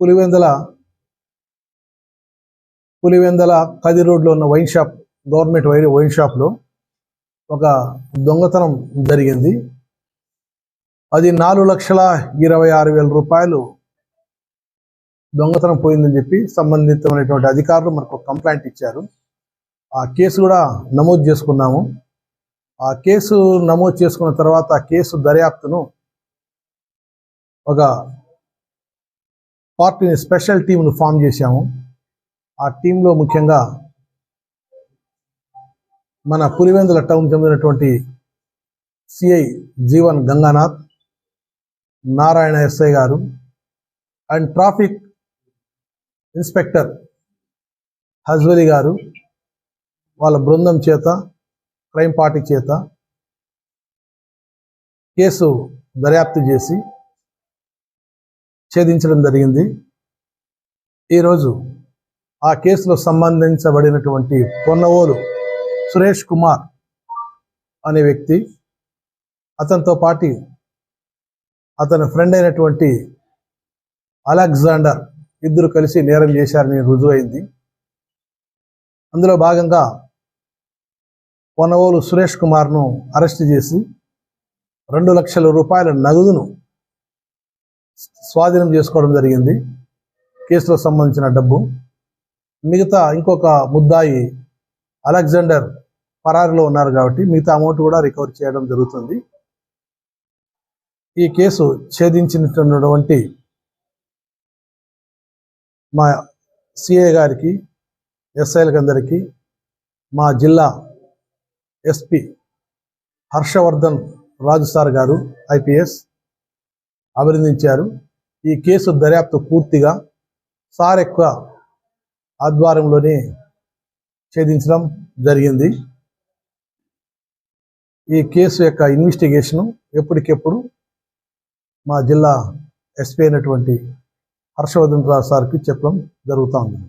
పులివెందల పులివెందల కది రోడ్లో ఉన్న వైన్ షాప్ గవర్నమెంట్ వైర్ వైన్ షాప్లో ఒక దొంగతనం జరిగింది. అది నాలుగు లక్షల ఇరవై ఆరు వేల రూపాయలు దొంగతనం పోయిందని చెప్పి సంబంధితమైనటువంటి అధికారులు మనకు కంప్లైంట్ ఇచ్చారు. ఆ కేసు కూడా నమోదు చేసుకున్నాము. ఆ కేసు నమోదు చేసుకున్న తర్వాత ఆ కేసు దర్యాప్తును ఒక పార్టీని స్పెషల్ టీంను ఫామ్ చేశాము. ఆ టీంలో ముఖ్యంగా మన పులివెందుల టౌన్ చెందినటువంటి సిఐ జీవన్ గంగానాథ్ నారాయణ ఎస్ఐ గారు అండ్ ట్రాఫిక్ ఇన్స్పెక్టర్ హజ్వలి గారు వాళ్ళ బృందం చేత క్రైమ్ పార్టీ చేత కేసు దర్యాప్తు చేసి ఛేదించడం జరిగింది. ఈరోజు ఆ కేసులో సంబంధించబడినటువంటి పొన్నవోలు సురేష్ కుమార్ అనే వ్యక్తి అతనితో పాటి అతని ఫ్రెండ్ అయినటువంటి అలెగ్జాండర్ ఇద్దరు కలిసి నేరం చేశారని రుజువైంది. అందులో భాగంగా పొన్నవోలు సురేష్ కుమార్ను అరెస్ట్ చేసి రెండు లక్షల రూపాయల నగదును స్వాధీనం చేసుకోవడం జరిగింది. కేసులో సంబంధించిన డబ్బు. మిగతా ఇంకొక ముద్దాయి అలెగ్జాండర్ పరారిలో ఉన్నారు కాబట్టి మిగతా అమౌంట్ కూడా రికవర్ చేయడం జరుగుతుంది. ఈ కేసు ఛేదించినటువంటి మా సిఏ గారికి ఎస్ఐలకు అందరికీ మా జిల్లా ఎస్పి హర్షవర్ధన్ రాజు సార్ గారు ఐపీఎస్ అభినందించారు. ఈ కేసు దర్యాప్తు పూర్తిగా సార్ ఎక్కువ ఆధ్వర్యంలోనే ఛేదించడం జరిగింది. ఈ కేసు యొక్క ఇన్వెస్టిగేషను ఎప్పటికెప్పుడు మా జిల్లా ఎస్పీ అయినటువంటి హర్షవర్ధన్ రావు సార్కి చెప్పడం జరుగుతూ ఉంది.